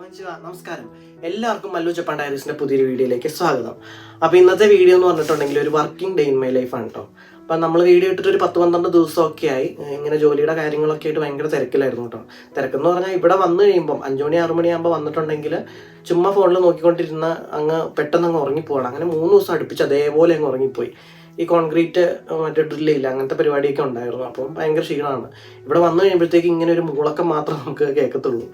നമസ്കാരം. എല്ലാവർക്കും മല്ലു ജപ്പാൻ ഡയറീസിന്റെ പുതിയൊരു വീഡിയോയിലേക്ക് സ്വാഗതം. അപ്പോൾ ഇന്നത്തെ വീഡിയോ എന്ന് പറഞ്ഞിട്ടുണ്ടെങ്കിൽ ഒരു working day in my life ആണ് കേട്ടോ അപ്പം നമ്മൾ വീഡിയോ ഇട്ടിട്ട് ഒരു പത്ത് പന്ത്രണ്ട് ദിവസമൊക്കെ ആയി. ഇങ്ങനെ ജോലിയുടെ കാര്യങ്ങളൊക്കെ ആയിട്ട് ഭയങ്കര തിരക്കിലായിരുന്നു കേട്ടോ തിരക്കെന്ന് പറഞ്ഞാൽ ഇവിടെ വന്നു കഴിയുമ്പം അഞ്ചു മണി ആറു മണിയാകുമ്പോൾ വന്നിട്ടുണ്ടെങ്കിൽ ചുമ്മാ ഫോണിൽ നോക്കിക്കൊണ്ടിരുന്ന അങ്ങ് പെട്ടെന്ന് അങ്ങ് ഉറങ്ങിപ്പോകണം അങ്ങനെ മൂന്ന് ദിവസം അടുപ്പിച്ച് അതേപോലെ അങ്ങ് ഉറങ്ങിപ്പോയി. ഈ കോൺക്രീറ്റ് മറ്റേ ഡ്രില്ലില്ല അങ്ങനത്തെ പരിപാടിയൊക്കെ ഉണ്ടായിരുന്നു. അപ്പം ഭയങ്കര ക്ഷീണമാണ്. ഇവിടെ വന്നു കഴിയുമ്പോഴത്തേക്ക് ഇങ്ങനെ ഒരു മുളക്കം മാത്രം നമുക്ക് കേൾക്കത്തുള്ളൂ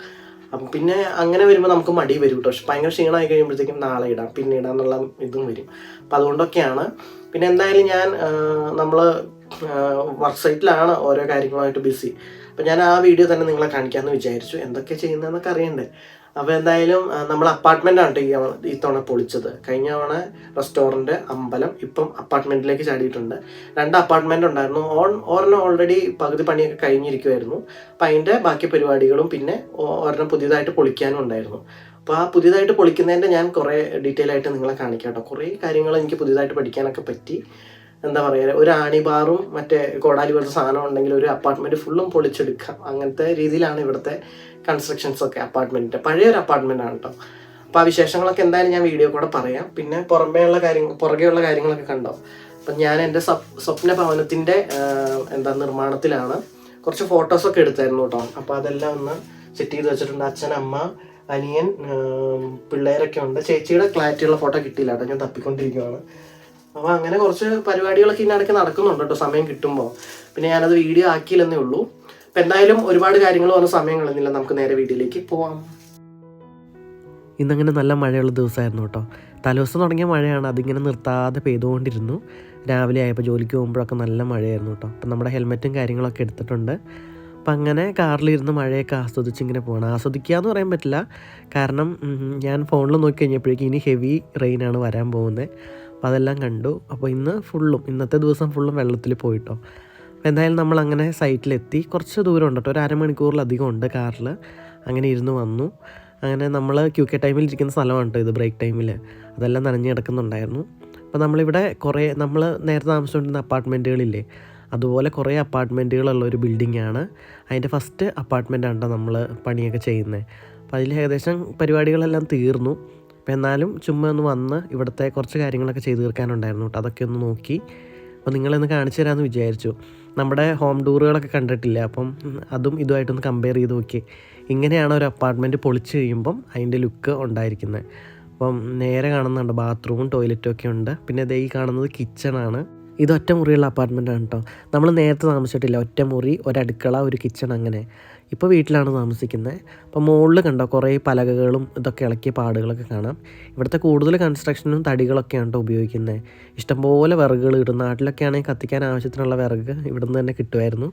അപ്പം പിന്നെ അങ്ങനെ വരുമ്പോൾ നമുക്ക് മടി വരും കേട്ടോ പക്ഷെ ഭയങ്കര ക്ഷീണമായി കഴിയുമ്പോഴത്തേക്കും നാളെ ഇടാം പിന്നെ ഇടാം എന്നുള്ള ഇതും വരും. അപ്പം അതുകൊണ്ടൊക്കെയാണ്. പിന്നെ എന്തായാലും ഞാൻ നമ്മൾ വർക്ക് സൈറ്റിലാണ് ഓരോ കാര്യങ്ങളുമായിട്ട് ബിസി അപ്പം ഞാൻ ആ വീഡിയോ തന്നെ നിങ്ങളെ കാണിക്കാമെന്ന് വിചാരിച്ചു. എന്തൊക്കെ ചെയ്യുന്നതെന്നൊക്കെ അറിയണ്ടേ? അപ്പോൾ എന്തായാലും നമ്മൾ അപ്പാർട്ട്മെന്റ് ആണ് ഈ തവണ പൊളിച്ചത്. കഴിഞ്ഞ തവണ റെസ്റ്റോറന്റ് അമ്പലം ഇപ്പം അപ്പാർട്ട്മെന്റിലേക്ക് ചാടിയിട്ടുണ്ട്. രണ്ട് അപ്പാർട്ട്മെന്റ് ഉണ്ടായിരുന്നു. ഓൺ ഒരെണ്ണം ഓൾറെഡി പകുതി പണിയൊക്കെ കഴിഞ്ഞിരിക്കുമായിരുന്നു അപ്പം അതിന്റെ ബാക്കി പരിപാടികളും പിന്നെ ഒരെണ്ണം പുതിയതായിട്ട് പൊളിക്കാനും ഉണ്ടായിരുന്നു. അപ്പോൾ ആ പുതിയതായിട്ട് പൊളിക്കുന്നതിന്റെ ഞാൻ കുറേ ഡീറ്റെയിൽ ആയിട്ട് നിങ്ങളെ കാണിക്കാം കേട്ടോ കുറേ കാര്യങ്ങൾ എനിക്ക് പുതിയതായിട്ട് പഠിക്കാനൊക്കെ പറ്റി. എന്താ പറയുക ഒരു ആണിബാറും മറ്റേ കോടാലി പോലത്തെ സാധനം ഉണ്ടെങ്കിൽ ഒരു അപ്പാർട്ട്മെന്റ് ഫുള്ളും പൊളിച്ചെടുക്കാം. അങ്ങനത്തെ രീതിയിലാണ് ഇവിടുത്തെ കൺസ്ട്രക്ഷൻസ് ഒക്കെ അപ്പാർട്ട്മെന്റിന്റെ പഴയൊരു അപ്പാർട്ട്മെന്റ് ആണ് കേട്ടോ അപ്പോൾ ആ വിശേഷങ്ങളൊക്കെ എന്തായാലും ഞാൻ വീഡിയോ കൂടെ പറയാം. പിന്നെ പുറമേയുള്ള കാര്യങ്ങൾ പുറകെയുള്ള കാര്യങ്ങളൊക്കെ കണ്ടോ? അപ്പം ഞാൻ എന്റെ സ്വപ് സ്വപ്ന ഭവനത്തിന്റെ എന്താ നിർമ്മാണത്തിലാണ് കുറച്ച് ഫോട്ടോസൊക്കെ എടുത്തായിരുന്നു കേട്ടോ അപ്പോൾ അതെല്ലാം ഒന്ന് സെറ്റ് ചെയ്ത് വെച്ചിട്ടുണ്ട്. അച്ഛൻ അമ്മ അനിയൻ പിള്ളേരൊക്കെ ഉണ്ട്. ചേച്ചിയുടെ ക്ലാരിറ്റിയുള്ള ഫോട്ടോ കിട്ടിയില്ല കേട്ടോ ഞാൻ തപ്പിക്കൊണ്ടിരിക്കുകയാണ് അപ്പോൾ അങ്ങനെ കുറച്ച് പരിപാടികളൊക്കെ ഇതിനിടയ്ക്ക് നടക്കുന്നുണ്ട് കേട്ടോ സമയം കിട്ടുമ്പോൾ പിന്നെ ഞാനത് വീഡിയോ ആക്കിയില്ലെന്നേ ഉള്ളൂ. എന്തായാലും ഒരുപാട് കാര്യങ്ങൾ വന്ന സമയം കളഞ്ഞില്ല നമുക്ക് നേരെ വീട്ടിലേക്ക് പോവാം. ഇന്നങ്ങനെ നല്ല മഴയുള്ള ദിവസമായിരുന്നു കേട്ടോ. തലേദിവസം തുടങ്ങിയ മഴയാണ്. അതിങ്ങനെ നിർത്താതെ പെയ്തുകൊണ്ടിരുന്നു. രാവിലെ ആയപ്പോൾ ജോലിക്ക് പോകുമ്പോഴൊക്കെ നല്ല മഴയായിരുന്നു കേട്ടോ. അപ്പം നമ്മുടെ ഹെൽമെറ്റും കാര്യങ്ങളൊക്കെ എടുത്തിട്ടുണ്ട്. അപ്പം അങ്ങനെ കാറിലിരുന്ന് മഴയൊക്കെ ആസ്വദിച്ച് ഇങ്ങനെ പോകണം ആസ്വദിക്കുക എന്ന് പറയാൻ പറ്റില്ല. കാരണം ഞാൻ ഫോണിൽ നോക്കി കഴിഞ്ഞപ്പോഴേക്കും ഇനി ഹെവി റെയിനാണ് വരാൻ പോകുന്നത്. അപ്പോൾ അതെല്ലാം കണ്ടു. അപ്പോൾ ഇന്ന് ഫുള്ളും ഇന്നത്തെ ദിവസം ഫുള്ളും വെള്ളത്തിൽ പോയിട്ടോ. അപ്പോൾ എന്തായാലും നമ്മൾ അങ്ങനെ സൈറ്റിലെത്തി. കുറച്ച് ദൂരം ഉണ്ട് കേട്ടോ. ഒരു അരമണിക്കൂറിലധികം ഉണ്ട് കാറിൽ അങ്ങനെ ഇരുന്ന് വന്നു. അങ്ങനെ നമ്മൾ ക്യൂ കെ ടൈമിൽ ഇരിക്കുന്ന സ്ഥലമാണ് കേട്ടോ ഇത് ബ്രേക്ക് ടൈമിൽ അതെല്ലാം നനഞ്ഞ് കിടക്കുന്നുണ്ടായിരുന്നു. അപ്പോൾ നമ്മളിവിടെ കുറേ നമ്മൾ നേരത്തെ താമസിച്ചുകൊണ്ടിരുന്ന അപ്പാർട്ട്മെന്റുകളില്ലേ? അതുപോലെ കുറേ അപ്പാർട്ട്മെന്റുകളുള്ള ഒരു ബിൽഡിംഗ് ആണ് അതിന്റെ ഫസ്റ്റ് അപ്പാർട്ട്മെന്റാണ് നമ്മൾ പണിയൊക്കെ ചെയ്യുന്നത്. അപ്പോൾ അതിൽ ഏകദേശം പരിപാടികളെല്ലാം തീർന്നു. അപ്പോൾ എന്നാലും ചുമ്മാ ഒന്ന് വന്ന് ഇവിടുത്തെ കുറച്ച് കാര്യങ്ങളൊക്കെ ചെയ്തു തീർക്കാനുണ്ടായിരുന്നു കേട്ടോ അതൊക്കെ ഒന്ന് നോക്കി. അപ്പോൾ നിങ്ങളൊന്ന് കാണിച്ചു തരാമെന്ന് വിചാരിച്ചു. നമ്മുടെ ഹോം ടൂറുകളൊക്കെ കണ്ടിട്ടില്ല? അപ്പം അതും ഇതുമായിട്ടൊന്ന് കമ്പയർ ചെയ്ത് നോക്കി ഇങ്ങനെയാണ് ഒരു അപ്പാർട്ട്മെന്റ് പൊളിച്ച് കഴിയുമ്പം അതിന്റെ ലുക്ക് ഉണ്ടായിരിക്കുന്നത്. അപ്പം നേരെ കാണുന്നുണ്ട് ബാത്റൂമും ടോയ്ലറ്റും ഒക്കെ ഉണ്ട്. പിന്നെ ദേ കാണുന്നത് കിച്ചണാണ് ഇത് ഒറ്റ മുറിയുള്ള അപ്പാർട്ട്മെന്റാണ് കേട്ടോ നമ്മൾ നേരത്തെ താമസിച്ചിട്ടില്ല ഒറ്റ മുറി ഒരടുക്കള ഒരു കിച്ചൺ അങ്ങനെ. ഇപ്പോൾ വീട്ടിലാണ് താമസിക്കുന്നത് അപ്പോൾ മുകളിൽ കണ്ടോ കുറേ പലകകളും ഇതൊക്കെ ഇളക്കിയ പാടുകളൊക്കെ കാണാം. ഇവിടുത്തെ കൂടുതൽ കൺസ്ട്രക്ഷനും തടികളൊക്കെയാണ് കേട്ടോ ഉപയോഗിക്കുന്നത് ഇഷ്ടംപോലെ വിറകുകൾ ഇടും. നാട്ടിലൊക്കെ ആണെങ്കിൽ കത്തിക്കാൻ ആവശ്യത്തിനുള്ള വിറക് ഇവിടുന്ന് തന്നെ കിട്ടുമായിരുന്നു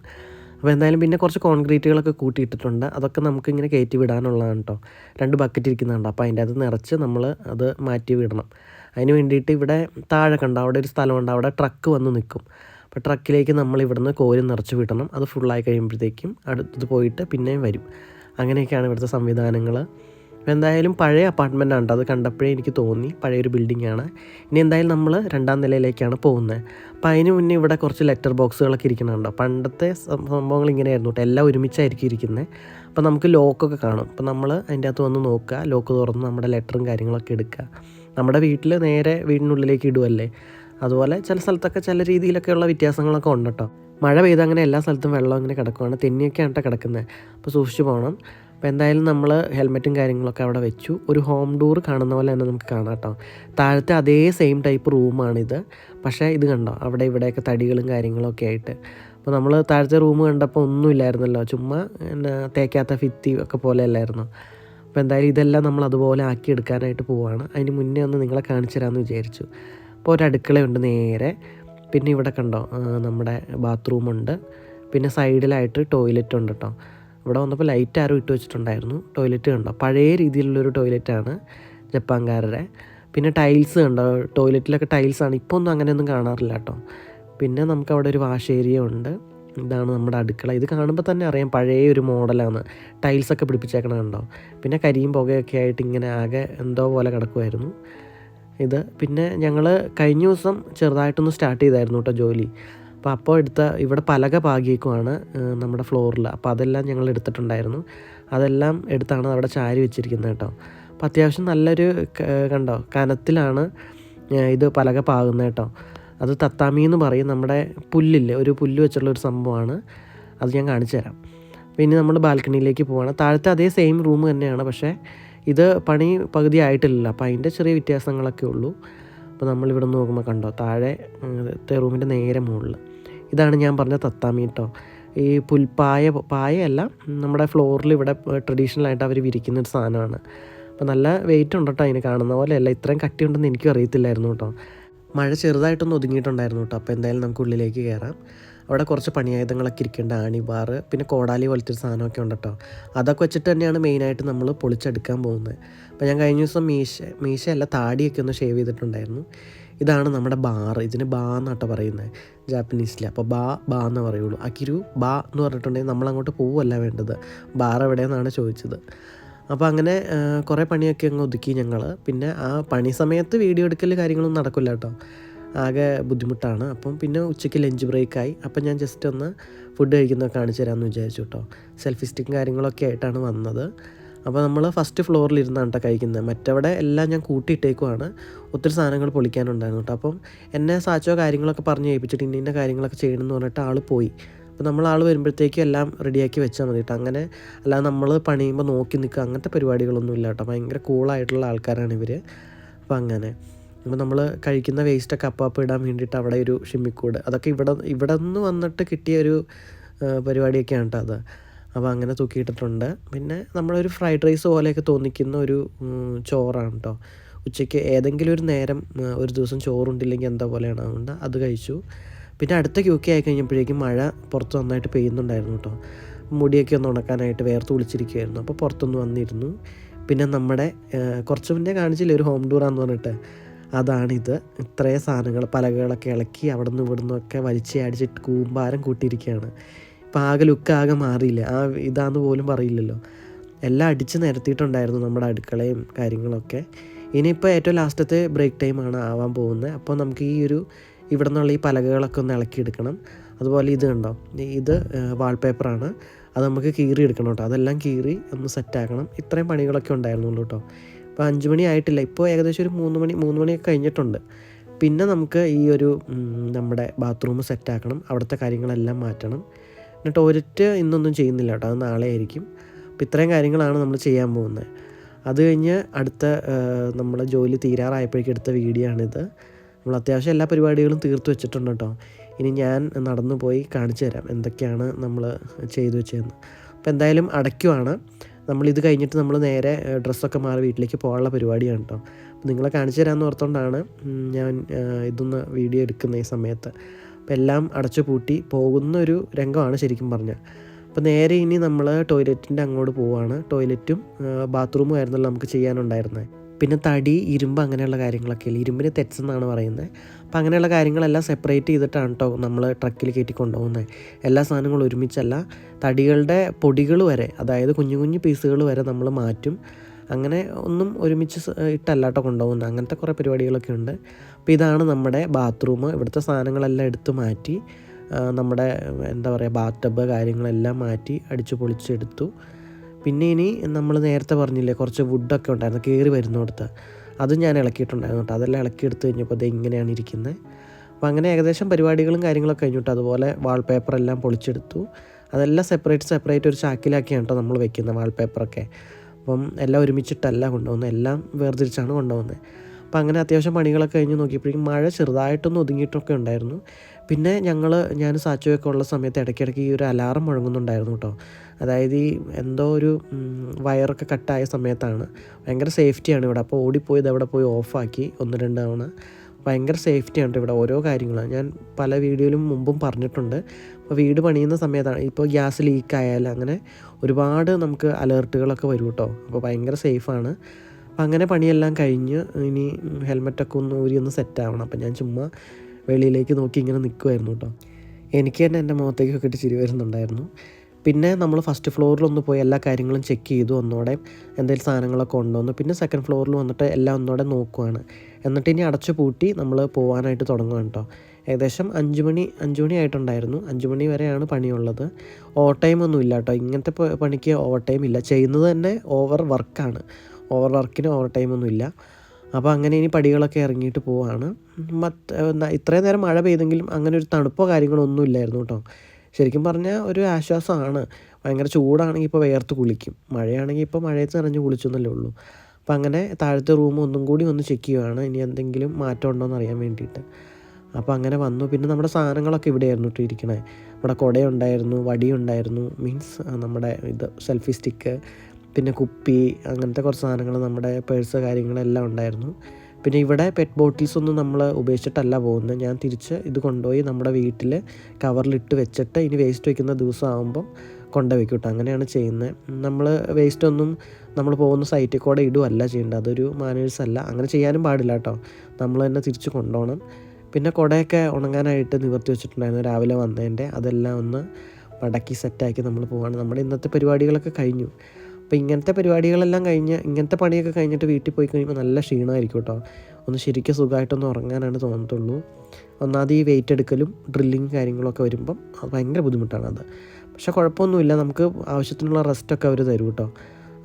അപ്പോൾ എന്തായാലും പിന്നെ കുറച്ച് കോൺക്രീറ്റുകളൊക്കെ കൂട്ടിയിട്ടിട്ടുണ്ട്. അതൊക്കെ നമുക്ക് ഇങ്ങനെ കയറ്റി വിടാനുള്ളതാണ് കേട്ടോ രണ്ട് ബക്കറ്റ് ഇരിക്കുന്നുണ്ട്. അപ്പോൾ അതിന്റെ അത് നിറച്ച് നമ്മൾ അത് മാറ്റി വിടണം. അതിന് വേണ്ടിയിട്ട് ഇവിടെ താഴെ കണ്ടോ അവിടെ ഒരു സ്ഥലമുണ്ട്. അവിടെ ട്രക്ക് വന്ന് നിൽക്കും അപ്പോൾ ട്രക്കിലേക്ക് നമ്മൾ ഇവിടുന്ന് കോരി നിറച്ച് വിടണം. അത് ഫുള്ളായി കഴിയുമ്പോഴത്തേക്കും അടുത്ത് പോയിട്ട് പിന്നെയും വരും. അങ്ങനെയൊക്കെയാണ് ഇവിടുത്തെ സംവിധാനങ്ങൾ എന്തായാലും പഴയ അപ്പാർട്ട്മെന്റ് ആണ് അത് കണ്ടപ്പോഴേ എനിക്ക് തോന്നി. പഴയൊരു ബിൽഡിംഗ് ആണ്. ഇനി എന്തായാലും നമ്മൾ രണ്ടാം നിലയിലേക്കാണ് പോകുന്നത്. അപ്പോൾ അതിന് മുന്നേ ഇവിടെ കുറച്ച് ലെറ്റർ ബോക്സുകളൊക്കെ ഇരിക്കുന്നുണ്ടോ പണ്ടത്തെ സംഭവങ്ങൾ ഇങ്ങനെയായിരുന്നു കേട്ടോ എല്ലാം ഒരുമിച്ചായിരിക്കും ഇരിക്കുന്നത് അപ്പോൾ നമുക്ക് ലോക്കൊക്കെ കാണും. അപ്പോൾ നമ്മൾ അതിന്റെ അകത്ത് വന്ന് നോക്കുക. ലോക്ക് തുറന്ന് നമ്മുടെ ലെറ്ററും കാര്യങ്ങളൊക്കെ എടുക്കുക. നമ്മുടെ വീട്ടിൽ നേരെ വീടിനുള്ളിലേക്ക് ഇടുമല്ലേ അതുപോലെ ചില സ്ഥലത്തൊക്കെ ചില രീതിയിലൊക്കെയുള്ള വ്യത്യാസങ്ങളൊക്കെ ഉണ്ട് കേട്ടോ മഴ പെയ്ത് അങ്ങനെ എല്ലാ സ്ഥലത്തും വെള്ളം ഇങ്ങനെ കിടക്കുവാണ്. തെന്നിയൊക്കെയാണ് കേട്ടോ കിടക്കുന്നത് അപ്പോൾ സൂക്ഷിച്ചു പോകണം അപ്പോൾ എന്തായാലും നമ്മൾ ഹെൽമെറ്റും കാര്യങ്ങളൊക്കെ അവിടെ വെച്ചു. ഒരു ഹോം ടൂർ കാണുന്ന പോലെ തന്നെ നമുക്ക് കാണാം കേട്ടോ താഴത്തെ അതേ സെയിം ടൈപ്പ് റൂമാണിത് പക്ഷേ ഇത് കണ്ടോ? അവിടെ ഇവിടെയൊക്കെ തടികളും കാര്യങ്ങളൊക്കെ ആയിട്ട്. അപ്പോൾ നമ്മൾ താഴത്തെ റൂം കണ്ടപ്പോൾ ഒന്നും ഇല്ലായിരുന്നല്ലോ. ചുമ്മാ എന്നാ തേക്കാത്ത ഫിത്തി ഒക്കെ പോലെ അല്ലായിരുന്നു? അപ്പോൾ എന്തായാലും ഇതെല്ലാം നമ്മൾ അതുപോലെ ആക്കി എടുക്കാനായിട്ട് പോവുകയാണ് അതിന് മുന്നേ ഒന്ന് നിങ്ങളെ കാണിച്ചു തരാമെന്ന് വിചാരിച്ചു. അപ്പോൾ ഒരു അടുക്കളയുണ്ട് നേരെ. പിന്നെ ഇവിടെ കണ്ടോ നമ്മുടെ ബാത്റൂമുണ്ട് പിന്നെ സൈഡിലായിട്ട് ടോയ്ലറ്റ് ഉണ്ട് കേട്ടോ ഇവിടെ വന്നപ്പോൾ ലൈറ്റ് ആരും ഇട്ട് വെച്ചിട്ടുണ്ടായിരുന്നു. ടോയ്ലറ്റ് കണ്ടോ? പഴയ രീതിയിലുള്ളൊരു ടോയ്ലറ്റാണ് ജപ്പാൻകാരുടെ. പിന്നെ ടൈൽസ് കണ്ടോ? ടോയ്ലറ്റിലൊക്കെ ടൈൽസാണ് ഇപ്പോൾ ഒന്നും അങ്ങനെയൊന്നും കാണാറില്ല കേട്ടോ പിന്നെ നമുക്ക് അവിടെ ഒരു വാഷ് ഏരിയ ഉണ്ട്. ഇതാണ് നമ്മുടെ അടുക്കള. ഇത് കാണുമ്പോൾ തന്നെ അറിയാം പഴയ ഒരു മോഡലാണ് ടൈൽസൊക്കെ പിടിപ്പിച്ചേക്കണ കണ്ടോ? പിന്നെ കരിയും പുകയൊക്കെ ആയിട്ട് ഇങ്ങനെ ആകെ എന്തോ പോലെ കിടക്കുമായിരുന്നു ഇത്. പിന്നെ ഞങ്ങൾ കഴിഞ്ഞ ദിവസം ചെറുതായിട്ടൊന്ന് സ്റ്റാർട്ട് ചെയ്തായിരുന്നു കേട്ടോ ജോലി. അപ്പോൾ അപ്പോൾ എടുത്ത ഇവിടെ പലക പാകിയേക്കുമാണ് നമ്മുടെ ഫ്ലോറിൽ അപ്പോൾ അതെല്ലാം ഞങ്ങൾ എടുത്തിട്ടുണ്ടായിരുന്നു. അതെല്ലാം എടുത്താണ് അവിടെ ചാരി വെച്ചിരിക്കുന്നത് കേട്ടോ അപ്പോൾ അത്യാവശ്യം നല്ലൊരു കണ്ടോ കനത്തിലാണ് ഇത് പലക പാകുന്നത് കേട്ടോ അത് തത്താമി എന്ന് പറയും. നമ്മുടെ പുല്ലില്ലേ ഒരു പുല്ല് വെച്ചുള്ള ഒരു സംഭവമാണ്. അത് ഞാൻ കാണിച്ചു തരാം പിന്നെ നമ്മൾ ബാൽക്കണിയിലേക്ക് പോവാണ്. താഴത്തെ അതേ സെയിം റൂം തന്നെയാണ്. പക്ഷേ ഇത് പണി പകുതി ആയിട്ടില്ല അപ്പോൾ അതിന്റെ ചെറിയ വ്യത്യാസങ്ങളൊക്കെ ഉള്ളൂ. അപ്പോൾ നമ്മളിവിടെ നിന്ന് നോക്കുമ്പോൾ കണ്ടോ താഴെ റൂമിന്റെ നേരെ മുകളിൽ. ഇതാണ് ഞാൻ പറഞ്ഞ തത്താമി കേട്ടോ ഈ പുൽപ്പായ പായയല്ല നമ്മുടെ ഫ്ലോറിൽ ഇവിടെ ട്രഡീഷണൽ ആയിട്ട് അവർ വിരിക്കുന്ന ഒരു സാധനമാണ്. അപ്പോൾ നല്ല വെയിറ്റ് ഉണ്ട് കേട്ടോ അതിന് കാണുന്ന പോലെയല്ല. ഇത്രയും കട്ടിയുണ്ടെന്ന് എനിക്കും അറിയത്തില്ലായിരുന്നു കേട്ടോ മഴ ചെറുതായിട്ടൊന്ന് ഒതുങ്ങിയിട്ടുണ്ടായിരുന്നു കേട്ടോ അപ്പോൾ എന്തായാലും നമുക്ക് ഉള്ളിലേക്ക് കയറാം അവിടെ കുറച്ച് പണിയായുധങ്ങളൊക്കെ ഇരിക്കേണ്ട ആണിബാർ പിന്നെ കോടാലി പോലത്തെ ഒരു സാധനമൊക്കെ ഉണ്ട് കേട്ടോ. അതൊക്കെ വെച്ചിട്ട് തന്നെയാണ് മെയിനായിട്ട് നമ്മൾ പൊളിച്ചെടുക്കാൻ പോകുന്നത്. അപ്പോൾ ഞാൻ കഴിഞ്ഞ ദിവസം മീശ മീശ മീശയല്ല താടിയൊക്കെ ഒന്ന് ഷേവ് ചെയ്തിട്ടുണ്ടായിരുന്നു. ഇതാണ് നമ്മുടെ ബാർ. ഇതിന് ബാ എന്നാട്ടോ പറയുന്നത് ജാപ്പനീസിൽ അപ്പോൾ ബാ ബാ എന്ന് പറയുള്ളൂ. അക്കിരു ബാ എന്ന് പറഞ്ഞിട്ടുണ്ടെങ്കിൽ നമ്മളങ്ങോട്ട് പോവുമല്ല വേണ്ടത്. ബാർ എവിടെയെന്നാണ് ചോദിച്ചത്. അപ്പോൾ അങ്ങനെ കുറേ പണിയൊക്കെ അങ്ങ് ഒതുക്കി ഞങ്ങൾ പിന്നെ ആ പണി സമയത്ത് വീഡിയോ എടുക്കൽ കാര്യങ്ങളൊന്നും നടക്കില്ല കേട്ടോ. ആകെ ബുദ്ധിമുട്ടാണ്. അപ്പം പിന്നെ ഉച്ചയ്ക്ക് ലഞ്ച് ബ്രേക്കായി അപ്പം ഞാൻ ജസ്റ്റ് ഒന്ന് ഫുഡ് കഴിക്കുന്നത് കാണിച്ചു തരാമെന്ന് വിചാരിച്ചു കേട്ടോ സെൽഫി സ്റ്റിക്കും കാര്യങ്ങളൊക്കെ ആയിട്ടാണ് വന്നത്. അപ്പോൾ നമ്മൾ ഫസ്റ്റ് ഫ്ലോറിൽ ഇരുന്നാണ് കേട്ടോ കഴിക്കുന്നത്. മറ്റവിടെ എല്ലാം ഞാൻ കൂട്ടിയിട്ടേക്കുവാണ്. ഒത്തിരി സാധനങ്ങൾ പൊളിക്കാനുണ്ടായിരുന്നു കേട്ടോ അപ്പം എന്നെ സാച്ചോ കാര്യങ്ങളൊക്കെ പറഞ്ഞ് ഏൽപ്പിച്ചിട്ട് ഇന്ന ഇന്ന കാര്യങ്ങളൊക്കെ ചെയ്യണമെന്ന് പറഞ്ഞിട്ട് ആൾ പോയി. അപ്പോൾ നമ്മൾ ആൾ വരുമ്പോഴത്തേക്കും എല്ലാം റെഡിയാക്കി വെച്ചാൽ മതി കേട്ടോ അങ്ങനെ അല്ലാതെ നമ്മൾ പണിയുമ്പോൾ നോക്കി നിൽക്കുക. അങ്ങനത്തെ പരിപാടികളൊന്നും ഇല്ല കേട്ടോ ഭയങ്കര കൂളായിട്ടുള്ള ആൾക്കാരാണ് ഇവർ അപ്പം അങ്ങനെ. അപ്പോൾ നമ്മൾ കഴിക്കുന്ന വേസ്റ്റൊക്കെ അപ്പാപ്പ് ഇടാൻ വേണ്ടിയിട്ട് അവിടെ ഒരു ഷിമ്മിക്കൂട്. അതൊക്കെ ഇവിടെ ഇവിടെ നിന്ന് വന്നിട്ട് കിട്ടിയ ഒരു പരിപാടിയൊക്കെയാണ് കേട്ടോ അത്. അപ്പോൾ അങ്ങനെ തൂക്കിയിട്ടിട്ടുണ്ട്. പിന്നെ നമ്മളൊരു ഫ്രൈഡ് റൈസ് പോലെയൊക്കെ തോന്നിക്കുന്ന ഒരു ചോറാണ് കേട്ടോ ഉച്ചയ്ക്ക് ഏതെങ്കിലും ഒരു നേരം ഒരു ദിവസം ചോറുണ്ടില്ലെങ്കിൽ എന്താ പോലെയാണ് അതുകൊണ്ട് അത് കഴിച്ചു. പിന്നെ അടുത്ത ക്യൂക്കി ആയി കഴിഞ്ഞപ്പോഴേക്കും മഴ പുറത്ത് നന്നായിട്ട് പെയ്യുന്നുണ്ടായിരുന്നു കേട്ടോ മുടിയൊക്കെ ഒന്ന് ഉണക്കാനായിട്ട് വേർത്ത് വിളിച്ചിരിക്കുകയായിരുന്നു അപ്പോൾ പുറത്തൊന്ന് വന്നിരുന്നു. പിന്നെ നമ്മുടെ കുറച്ച് മുന്നേ കാണിച്ചില്ലേ ഒരു ഹോം ടൂറാന്ന് പറഞ്ഞിട്ട്? അതാണിത്. ഇത്രയും സാധനങ്ങൾ പലകകളൊക്കെ ഇളക്കി അവിടെ നിന്ന് ഇവിടെ നിന്നൊക്കെ വലിച്ച് അടിച്ചിട്ട് കൂമ്പാരം കൂട്ടിയിരിക്കുകയാണ്. ഇപ്പം ആകെ ലുക്ക് ആകെ മാറിയില്ല? ആ ഇതാന്ന് പോലും പറയില്ലല്ലോ. എല്ലാം അടിച്ച് നിരത്തിയിട്ടുണ്ടായിരുന്നു നമ്മുടെ അടുക്കളയും കാര്യങ്ങളൊക്കെ. ഇനിയിപ്പോൾ ഏറ്റവും ലാസ്റ്റത്തെ ബ്രേക്ക് ടൈമാണ് ആവാൻ പോകുന്നത്. അപ്പോൾ നമുക്ക് ഈ ഒരു ഇവിടെ നിന്നുള്ള ഈ പലകകളൊക്കെ ഒന്ന് ഇളക്കിയെടുക്കണം. അതുപോലെ ഇത് കണ്ടോ? ഇത് വാൾപേപ്പറാണ് അത് നമുക്ക് കീറി എടുക്കണം കേട്ടോ. അതെല്ലാം കീറി ഒന്ന് സെറ്റാക്കണം ഇത്രയും പണികളൊക്കെ ഉണ്ടായിരുന്നുള്ളൂ കേട്ടോ. ഇപ്പോൾ അഞ്ച് മണി ആയിട്ടില്ല. ഇപ്പോൾ ഏകദേശം ഒരു മൂന്ന് മണി മൂന്ന് മണിയൊക്കെ കഴിഞ്ഞിട്ടുണ്ട്. പിന്നെ നമുക്ക് ഈ ഒരു നമ്മുടെ ബാത്റൂം സെറ്റാക്കണം. അവിടുത്തെ കാര്യങ്ങളെല്ലാം മാറ്റണം. പിന്നെ ടോയ്ലറ്റ് ഇന്നൊന്നും ചെയ്യുന്നില്ല കേട്ടോ. അത് നാളെ ആയിരിക്കും. അപ്പോൾ ഇത്രയും കാര്യങ്ങളാണ് നമ്മൾ ചെയ്യാൻ പോകുന്നത്. അത് കഴിഞ്ഞ് അടുത്ത നമ്മൾ ജോലി തീരാറായപ്പോഴേക്കും എടുത്ത വീഡിയോ ആണിത് നമ്മൾ അത്യാവശ്യം എല്ലാ പരിപാടികളും തീർത്ത് വെച്ചിട്ടുണ്ട് കേട്ടോ. ഇനി ഞാൻ നടന്നു പോയി കാണിച്ചു തരാം എന്തൊക്കെയാണ് നമ്മൾ ചെയ്തു വെച്ചതെന്ന്. അപ്പോൾ എന്തായാലും അടയ്ക്കുവാണ്. നമ്മളിത് കഴിഞ്ഞിട്ട് നമ്മൾ നേരെ ഡ്രസ്സൊക്കെ മാറി വീട്ടിലേക്ക് പോകാനുള്ള പരിപാടിയാണ് കേട്ടോ അപ്പോൾ നിങ്ങളെ കാണിച്ചു തരാമെന്ന് ഓർത്തുകൊണ്ടാണ് ഞാൻ ഇതൊന്ന് വീഡിയോ എടുക്കുന്ന ഈ സമയത്ത്. അപ്പോൾ എല്ലാം അടച്ചു പൂട്ടി പോകുന്ന ഒരു രംഗമാണ് ശരിക്കും പറഞ്ഞാൽ അപ്പോൾ നേരെ ഇനി നമ്മൾ ടോയ്ലറ്റിന്റെ അങ്ങോട്ട് പോവുകയാണ് ടോയ്ലറ്റും ബാത്റൂമും ആയിരുന്നല്ലോ നമുക്ക് ചെയ്യാനുണ്ടായിരുന്നത് പിന്നെ തടി ഇരുമ്പ് അങ്ങനെയുള്ള കാര്യങ്ങളൊക്കെ ഇല്ല ഇരുമ്പിന് എന്നാണ് പറയുന്നത്. അപ്പോൾ അങ്ങനെയുള്ള കാര്യങ്ങളെല്ലാം സെപ്പറേറ്റ് ചെയ്തിട്ടാണ് കേട്ടോ നമ്മൾ ട്രക്കിൽ കയറ്റി കൊണ്ടുപോകുന്നത് എല്ലാ സാധനങ്ങളും ഒരുമിച്ചല്ല. തടികളുടെ പൊടികൾ വരെ അതായത് കുഞ്ഞു കുഞ്ഞു പീസുകൾ വരെ നമ്മൾ മാറ്റും. അങ്ങനെ ഒന്നും ഒരുമിച്ച് ഇട്ടല്ല കേട്ടോ കൊണ്ടുപോകുന്നത് അങ്ങനത്തെ കുറേ പരിപാടികളൊക്കെ ഉണ്ട്. അപ്പോൾ ഇതാണ് നമ്മുടെ ബാത്റൂം ഇവിടുത്തെ സാധനങ്ങളെല്ലാം എടുത്ത് മാറ്റി നമ്മുടെ എന്താ പറയുക ബാത്ത് ടബ് കാര്യങ്ങളെല്ലാം മാറ്റി അടിച്ചു പൊളിച്ചെടുത്തു. പിന്നെ ഇനി നമ്മൾ നേരത്തെ പറഞ്ഞില്ലേ കുറച്ച് വുഡൊക്കെ ഉണ്ടായിരുന്നു കയറി വരുന്നിടത്ത്. അതും ഞാൻ ഇളക്കിയിട്ടുണ്ടായിരുന്നു കേട്ടോ. അതെല്ലാം ഇളക്കി ഇളക്കിയെടുത്ത് കഴിഞ്ഞപ്പോൾ അത് ഇങ്ങനെയാണ് ഇരിക്കുന്നത് അപ്പോൾ അങ്ങനെ ഏകദേശം പരിപാടികളും കാര്യങ്ങളൊക്കെ കഴിഞ്ഞിട്ട് അതുപോലെ വാൾപേപ്പർ എല്ലാം പൊളിച്ചെടുത്തു. അതെല്ലാം സെപ്പറേറ്റ് സെപ്പറേറ്റ് ഒരു ചാക്കിലാക്കിയാണ് കേട്ടോ നമ്മൾ വെക്കുന്നത് വാൾപേപ്പറൊക്കെ അപ്പം എല്ലാം ഒരുമിച്ചിട്ടല്ല കൊണ്ടുപോകുന്നത് എല്ലാം വേർതിരിച്ചാണ് കൊണ്ടുപോകുന്നത് അപ്പോൾ അങ്ങനെ അത്യാവശ്യം പണികളൊക്കെ കഴിഞ്ഞ് നോക്കിയപ്പോഴേക്കും മഴ ചെറുതായിട്ടൊന്ന് ഒതുങ്ങിയിട്ടൊക്കെ ഉണ്ടായിരുന്നു. പിന്നെ ഞങ്ങൾ ഞാൻ സാച്ചുവൊക്കെ ഉള്ള സമയത്ത് ഇടയ്ക്കിടയ്ക്ക് ഈ ഒരു അലാറം മുഴങ്ങുന്നുണ്ടായിരുന്നു കേട്ടോ. അതായത് ഈ എന്തോ ഒരു വയറൊക്കെ കട്ടായ സമയത്താണ്. ഭയങ്കര സേഫ്റ്റിയാണ് ഇവിടെ. അപ്പോൾ ഓടിപ്പോയത് അവിടെ പോയി ഓഫാക്കി ഒന്ന് രണ്ട് തവണ. ഭയങ്കര സേഫ്റ്റിയാണ് ഇവിടെ ഓരോ കാര്യങ്ങളും. ഞാൻ പല വീഡിയോയിലും മുമ്പും പറഞ്ഞിട്ടുണ്ട്. അപ്പോൾ വീട് പണിയുന്ന സമയത്താണ്. ഇപ്പോൾ ഗ്യാസ് ലീക്ക് ആയാലും അങ്ങനെ ഒരുപാട് നമുക്ക് അലേർട്ടുകളൊക്കെ വരും കേട്ടോ. അപ്പോൾ ഭയങ്കര സേഫാണ്. അപ്പം അങ്ങനെ പണിയെല്ലാം കഴിഞ്ഞ് ഇനി ഹെൽമെറ്റൊക്കെ ഒന്ന് ഊരി ഒന്ന് സെറ്റ് ആവണം അപ്പം ഞാൻ ചുമ്മാ വെളിയിലേക്ക് നോക്കി ഇങ്ങനെ നിൽക്കുമായിരുന്നു കേട്ടോ. എനിക്ക് തന്നെ എന്റെ മുഖത്തേക്കൊക്കെ ഇട്ട് ചിരി വരുന്നുണ്ടായിരുന്നു. പിന്നെ നമ്മൾ ഫസ്റ്റ് ഫ്ലോറിലൊന്ന് പോയി എല്ലാ കാര്യങ്ങളും ചെക്ക് ചെയ്തു ഒന്നോടെ എന്തെങ്കിലും സാധനങ്ങളൊക്കെ ഉണ്ടോയെന്ന് പിന്നെ സെക്കൻഡ് ഫ്ലോറിൽ വന്നിട്ട് എല്ലാം ഒന്നോടെ നോക്കുവാണ്. എന്നിട്ട് ഇനി അടച്ചു പൂട്ടി നമ്മൾ പോകാനായിട്ട് തുടങ്ങുകയാണ് കേട്ടോ ഏകദേശം അഞ്ച് മണി അഞ്ച് മണി ആയിട്ടുണ്ടായിരുന്നു. അഞ്ച് മണി വരെയാണ് പണിയുള്ളത്. ഓവർ ടൈം ഒന്നും ഇല്ല കേട്ടോ ഇങ്ങനത്തെ പണിക്ക് ഓവർ ടൈം ഇല്ല. ചെയ്യുന്നത് തന്നെ ഓവർ വർക്കാണ് ഓവർ വർക്കിന് ഓവർ ടൈം ഒന്നും ഇല്ല. അപ്പോൾ അങ്ങനെ ഇനി പടികളൊക്കെ ഇറങ്ങിയിട്ട് പോവാണ്. മറ്റ് ഇത്രയും നേരം മഴ പെയ്തെങ്കിലും അങ്ങനെ ഒരു തണുപ്പോ കാര്യങ്ങളോ ഒന്നും ഇല്ലായിരുന്നു കേട്ടോ ശരിക്കും പറഞ്ഞാൽ ഒരു ആശ്വാസമാണ്. ഭയങ്കര ചൂടാണെങ്കിൽ ഇപ്പോൾ വേർത്ത് കുളിക്കും. മഴയാണെങ്കിൽ ഇപ്പോൾ മഴയത്ത് നനഞ്ഞ് കുളിച്ചെന്നല്ലേ ഉള്ളൂ. അപ്പം അങ്ങനെ താഴത്തെ റൂം ഒന്നും കൂടി ഒന്ന് ചെക്ക് ചെയ്യുവാണ്. ഇനി എന്തെങ്കിലും മാറ്റം ഉണ്ടോ എന്ന് അറിയാൻ വേണ്ടിയിട്ട്. അപ്പോൾ അങ്ങനെ വന്നു. പിന്നെ നമ്മുടെ സാധനങ്ങളൊക്കെ ഇവിടെയായിരുന്നു ഇട്ടിരിക്കണേ നമ്മുടെ കുടയുണ്ടായിരുന്നു വടിയുണ്ടായിരുന്നു മീൻസ് നമ്മുടെ ഇത് സെൽഫി സ്റ്റിക്ക് പിന്നെ കുപ്പി അങ്ങനത്തെ കുറച്ച് സാധനങ്ങൾ നമ്മുടെ പേഴ്സ് കാര്യങ്ങളെല്ലാം ഉണ്ടായിരുന്നു. പിന്നെ ഇവിടെ പെറ്റ് ബോട്ടിൽസ് ഒന്നും നമ്മൾ ഉപേക്ഷിച്ചിട്ടല്ല പോകുന്നത്. ഞാൻ തിരിച്ച് ഇത് കൊണ്ടുപോയി നമ്മുടെ വീട്ടിൽ കവറിലിട്ട് വെച്ചിട്ട് ഇനി വേസ്റ്റ് വയ്ക്കുന്ന ദിവസം ആകുമ്പം കൊണ്ടുപോയി കേട്ടോ അങ്ങനെയാണ് ചെയ്യുന്നത്. നമ്മൾ വേസ്റ്റ് ഒന്നും നമ്മൾ പോകുന്ന സൈറ്റിൽ കൂടെ ഇടുകയല്ല ചെയ്യേണ്ടത്. അതൊരു മാനേഴ്സ് അല്ല. അങ്ങനെ ചെയ്യാനും പാടില്ല കേട്ടോ. നമ്മൾ തന്നെ തിരിച്ച് കൊണ്ടുപോകണം. പിന്നെ കുടയൊക്കെ ഉണങ്ങാനായിട്ട് നിവർത്തി വെച്ചിട്ടുണ്ടായിരുന്നു രാവിലെ വന്നതിന്റെ. അതെല്ലാം ഒന്ന് മടക്കി സെറ്റാക്കി നമ്മൾ പോവുകയാണ് നമ്മുടെ ഇന്നത്തെ പരിപാടികളൊക്കെ കഴിഞ്ഞു. അപ്പോൾ ഇങ്ങനത്തെ പരിപാടികളെല്ലാം കഴിഞ്ഞ് ഇങ്ങനത്തെ പണിയൊക്കെ കഴിഞ്ഞിട്ട് വീട്ടിൽ പോയി കഴിയുമ്പോൾ നല്ല ക്ഷീണമായിരിക്കും കേട്ടോ. ഒന്ന് ശരിക്കും സുഖമായിട്ടൊന്ന് ഉറങ്ങാനാണ് തോന്നത്തുള്ളൂ ഒന്നാമത് ഈ വെയിറ്റ് എടുക്കലും ഡ്രില്ലിങ് കാര്യങ്ങളൊക്കെ വരുമ്പം ഭയങ്കര ബുദ്ധിമുട്ടാണ് അത്. പക്ഷേ കുഴപ്പമൊന്നുമില്ല നമുക്ക് ആവശ്യത്തിനുള്ള റെസ്റ്റൊക്കെ അവർ തരും കേട്ടോ.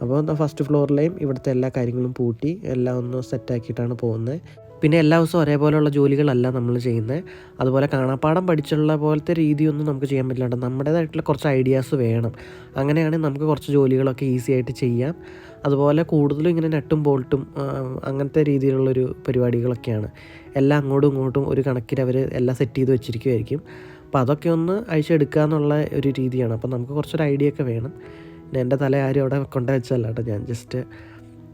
അപ്പോൾ ഫസ്റ്റ് ഫ്ലോറിലെയും ഇവിടുത്തെ എല്ലാ കാര്യങ്ങളും പൂട്ടി എല്ലാം ഒന്ന് സെറ്റാക്കിയിട്ടാണ് പോകുന്നത്. പിന്നെ എല്ലാ ദിവസവും ഒരേപോലെയുള്ള ജോലികളല്ല നമ്മൾ ചെയ്യുന്നത്. അതുപോലെ കാണാപ്പാടം പഠിച്ചുള്ള പോലത്തെ രീതിയൊന്നും നമുക്ക് ചെയ്യാൻ പറ്റില്ല നമ്മുടേതായിട്ടുള്ള കുറച്ച് ഐഡിയാസ് വേണം. അങ്ങനെയാണെങ്കിൽ നമുക്ക് കുറച്ച് ജോലികളൊക്കെ ഈസി ആയിട്ട് ചെയ്യാം. അതുപോലെ കൂടുതലും ഇങ്ങനെ നെട്ടും ബോൾട്ടും അങ്ങനത്തെ രീതിയിലുള്ളൊരു പരിപാടികളൊക്കെയാണ്. എല്ലാം അങ്ങോട്ടും ഇങ്ങോട്ടും ഒരു കണക്കിൽ അവർ എല്ലാം സെറ്റ് ചെയ്ത് വെച്ചിരിക്കുമായിരിക്കും അപ്പോൾ അതൊക്കെ ഒന്ന് അഴിച്ചെടുക്കുക എന്നുള്ള ഒരു രീതിയാണ്. അപ്പോൾ നമുക്ക് കുറച്ചൊരു ഐഡിയ ഒക്കെ വേണം. എന്റെ തല ആരും അവിടെ കൊണ്ടുവച്ചല്ല കേട്ടോ ഞാൻ ജസ്റ്റ്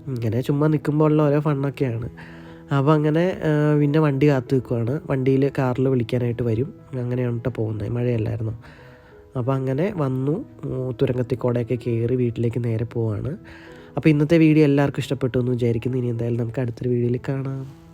ഇങ്ങനെ ചുമ്മാ നിൽക്കുമ്പോഴുള്ള ഓരോ ഫണ്ണൊക്കെയാണ് അപ്പോൾ അങ്ങനെ പിന്നെ വണ്ടി കാത്തു നിൽക്കുവാണ് വണ്ടിയിൽ കാറിൽ വിളിക്കാനായിട്ട് വരും. അങ്ങനെയാണ് കേട്ടോ പോകുന്നത്. മഴയല്ലായിരുന്നു. അപ്പോൾ അങ്ങനെ വന്നു. തുരങ്കത്തിക്കോടെയൊക്കെ കയറി വീട്ടിലേക്ക് നേരെ പോവാണ്. അപ്പോൾ ഇന്നത്തെ വീഡിയോ എല്ലാവർക്കും ഇഷ്ടപ്പെട്ടു എന്ന് വിചാരിക്കുന്നു. ഇനി എന്തായാലും നമുക്ക് അടുത്തൊരു വീഡിയോയിൽ കാണാം.